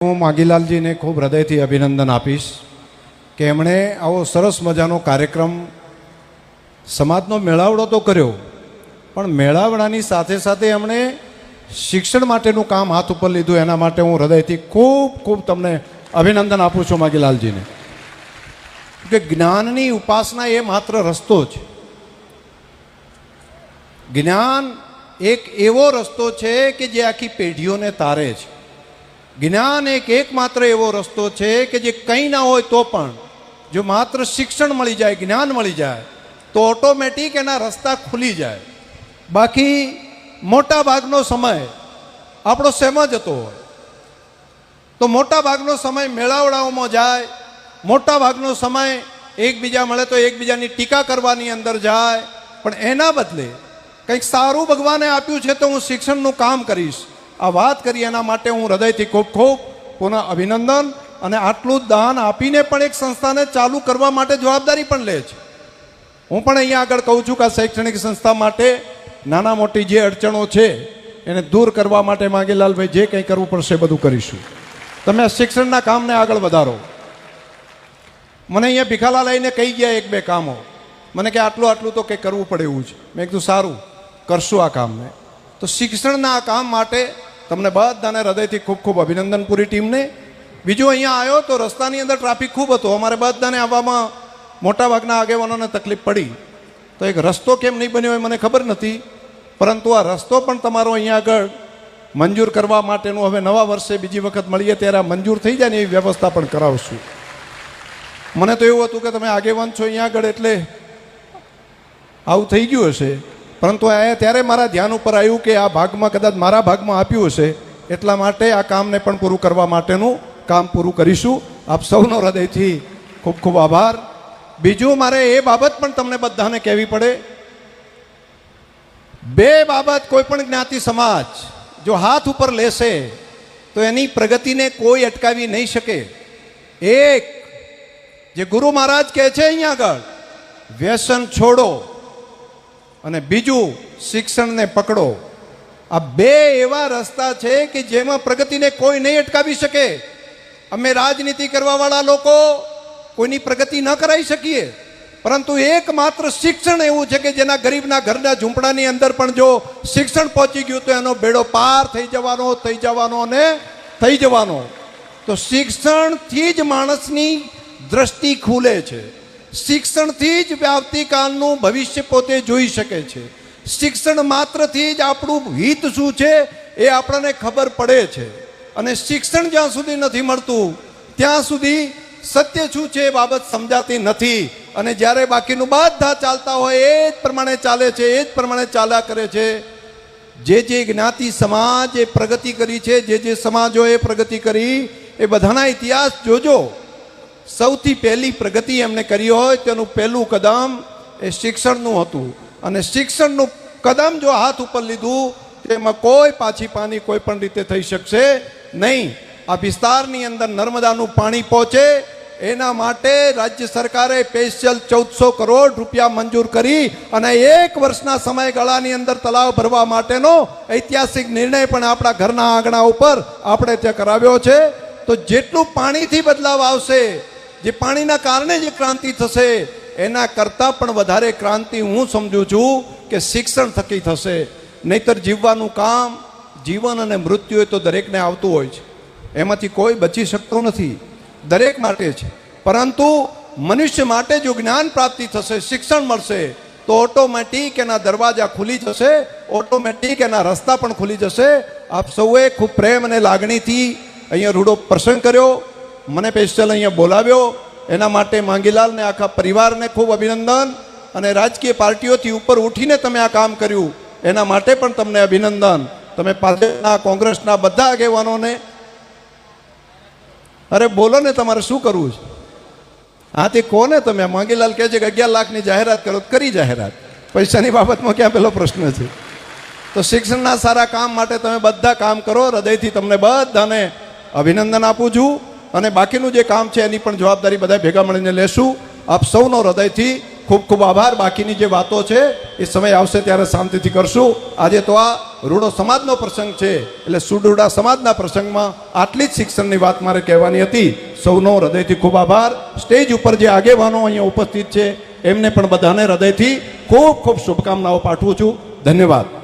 હું માગીલાલજીને ખૂબ હૃદયથી અભિનંદન આપીશ કે એમણે આવો સરસ મજાનો કાર્યક્રમ સમાજનો મેળાવડો તો કર્યો, પણ મેળાવડાની સાથે સાથે એમણે શિક્ષણ માટેનું કામ હાથ ઉપર લીધું. એના માટે હું હૃદયથી ખૂબ ખૂબ તમને અભિનંદન આપું છું માગીલાલજીને. કે જ્ઞાનની ઉપાસના એ માત્ર રસ્તો છે જ્ઞાન એક એવો રસ્તો છે કે જે આખી પેઢીઓને તારે છે જ્ઞાન એક એકમાત્ર એવો રસ્તો છે કે જે કંઈ ના હોય તો પણ જો માત્ર શિક્ષણ મળી જાય, જ્ઞાન મળી જાય, તો ઓટોમેટિક એના રસ્તા ખુલી જાય. બાકી મોટા ભાગનો સમય આપણો સેમ જ હતો હોય. તો મોટા ભાગનો સમય મેળાવડાઓમાં જાય, મોટા ભાગનો સમય એકબીજા મળે તો એકબીજાની ટીકા કરવાની અંદર જાય, પણ એના બદલે કંઈક સારું ભગવાને આપ્યું છે તો હું શિક્ષણનું કામ કરીશ. આ વાત કરી એના માટે હું હૃદયથી ખૂબ ખૂબ પુનઃ અભિનંદન અને આટલું દાન આપીને પણ એક સંસ્થાને ચાલુ કરવા માટે જવાબદારી પણ લે છે. હું પણ અહીંયા આગળ કહું છું કે આ શૈક્ષણિક સંસ્થા માટે નાના મોટી જે અડચણો છે, એને દૂર કરવા માટે માગીલાલભાઈ જે કંઈ કરવું પડશે બધું કરીશું. તમે શિક્ષણના કામને આગળ વધારો. મને અહીંયા ભીખાલાલ આવીને કહી ગયા એક બે કામો. મને કે આટલું આટલું તો કંઈ કરવું પડે એવું છે. મેં કીધું, સારું, કરશું આ કામને. તો શિક્ષણના આ કામ માટે તમને બધાને હૃદયથી ખૂબ ખૂબ અભિનંદન પૂરી ટીમને. બીજું અહીંયા આવ્યો તો રસ્તાની અંદર ટ્રાફિક ખૂબ હતો. અમારે બધાને આવવામાં મોટાભાગના આગેવાનોને તકલીફ પડી. તો એક રસ્તો કેમ નહીં બન્યો એ મને ખબર નથી. પરંતુ આ રસ્તો પણ તમારો અહીંયા આગળ મંજૂર કરવા માટેનું હવે નવા વર્ષે બીજી વખત મળીએ ત્યારે આ મંજૂર થઈ જાય ને એવી વ્યવસ્થા પણ કરાવશું. મને તો એવું હતું કે તમે આગેવાન છો અહીંયા આગળ એટલે આવું થઈ ગયું હશે. પરંતુ આ ત્યારે મારા ધ્યાન ઉપર આવ્યું કે આ ભાગમાં કદાચ મારા ભાગમાં આપ્યું હશે, એટલા માટે આ કામને પણ પૂરું કરવા માટેનું કામ પૂરું કરીશું. આપ સૌનો હૃદયથી ખૂબ ખૂબ આભાર. બીજું મારે એ બાબત પણ તમને બધાને કહેવી પડે. બે બાબત કોઈ પણ જ્ઞાતિ સમાજ જો હાથ ઉપર લેશે, તો એની પ્રગતિને કોઈ અટકાવી નહીં શકે. એક, જે ગુરુ મહારાજ કહે છે અહીંયા આગળ, વ્યસન છોડો. અને બીજું, શિક્ષણને પકડો. આ બે એવા રસ્તા છે કે જેમાં પ્રગતિને કોઈ નહીં અટકાવી શકે. અમે રાજનીતિ કરવાવાળા લોકો કોઈની પ્રગતિ ન કરાવી શકીએ. પરંતુ એકમાત્ર શિક્ષણ એવું છે કે જેના ગરીબના ઘરના ઝૂંપડાની અંદર પણ જો શિક્ષણ પહોંચી ગયું તો એનો બેડો પાર થઈ જવાનો થઈ જવાનો અને થઈ જવાનો. તો શિક્ષણથી જ માણસની દ્રષ્ટિ ખુલે છે. શિક્ષણથી જ આવતીકાલનું ભવિષ્ય પોતે જોઈ શકે છે. શિક્ષણ માત્રથી જ આપણું હિત શું છે એ આપણને ખબર પડે છે. અને શિક્ષણ જ્યાં સુધી નથી મળતું, ત્યાં સુધી સત્ય શું છે એ બાબત સમજાતી નથી. અને જ્યારે બાકીનું બધા ચાલતા હોય, એ જ પ્રમાણે ચાલે છે, એ જ પ્રમાણે ચાલ્યા કરે છે. જે જે જ્ઞાતિ સમાજ પ્રગતિ કરી છે, જે જે સમાજોએ પ્રગતિ કરી, એ બધાના ઇતિહાસ જોજો. સૌથી પહેલી પ્રગતિ એમણે કરી હોય તેનું પહેલું કદમ એ શિક્ષણનું હતું. અને શિક્ષણનું કદમ જો હાથ ઉપર લીધું, તેમાં કોઈ પાછી પાની કોઈ પણ રીતે થઈ શકશે નહીં. આ વિસ્તારની અંદર નર્મદાનું પાણી પહોંચે, એના માટે રાજ્ય સરકારે સ્પેશિયલ ચૌદસો કરોડ રૂપિયા મંજૂર કરી અને એક વર્ષના સમયગાળાની અંદર તલાવ ભરવા માટેનો ઐતિહાસિક નિર્ણય પણ આપણા ઘરના આંગણા ઉપર આપણે ત્યાં કરાવ્યો છે. તો જેટલું પાણીથી બદલાવ આવશે જે પાણીના કારણે જે ક્રાંતિ થશે, એના કરતાં પણ વધારે ક્રાંતિ હું સમજું છું કે શિક્ષણ થકી થશે. નહીતર જીવવાનું કામ, જીવન અને મૃત્યુ એ તો દરેકને આવતું હોય છે. એમાંથી કોઈ બચી શકતો નથી. દરેક માટે છે. પરંતુ મનુષ્ય માટે જો જ્ઞાન પ્રાપ્તિ થશે, શિક્ષણ મળશે, તો ઓટોમેટિક એના દરવાજા ખુલી જશે, ઓટોમેટિક એના રસ્તા પણ ખુલી જશે. આપ સૌએ ખૂબ પ્રેમ અને લાગણીથી અહીંયા રૂડો પ્રસંગ કર્યો. મને સ્પેશિયલ અહીંયા બોલાવ્યો. એના માટે માંગીલાલને, આખા પરિવારને ખૂબ અભિનંદન અને રાજકીય પાર્ટીઓથી ઉપર ઉઠીને તમે આ કામ કર્યું. એના માટે પણ તમને અભિનંદન. તમે ભાજપના કોંગ્રેસના બધા આગેવાનોને અરે બોલો ને તમારે શું કરવું છે? હાથી કોને તમે? માંગીલાલ કહે છે કે અગિયાર લાખની જાહેરાત કરો. કરી જાહેરાત. પૈસાની બાબતમાં ક્યાં પેલો પ્રશ્ન છે? તો શિક્ષણના સારા કામ માટે તમે બધા કામ કરો. હૃદયથી તમને બધાને અભિનંદન આપું છું. અને બાકીનું જે કામ છે એની પણ જવાબદારી બધા ભેગા મળીને લેશું. આપ સૌનો હૃદયથી ખૂબ ખૂબ આભાર. બાકીની જે વાતો છે એ સમય આવશે ત્યારે શાંતિથી કરશું. આજે તો આ રૂડો સમાજનો પ્રસંગ છે. એટલે સુડુડા સમાજના પ્રસંગમાં આટલી જ શિક્ષણની વાત મારે કહેવાની હતી. સૌનો હૃદયથી ખૂબ આભાર. સ્ટેજ ઉપર જે આગેવાનો અહીંયા ઉપસ્થિત છે, એમને પણ બધાને હૃદયથી ખૂબ ખૂબ શુભકામનાઓ પાઠવું છું. ધન્યવાદ.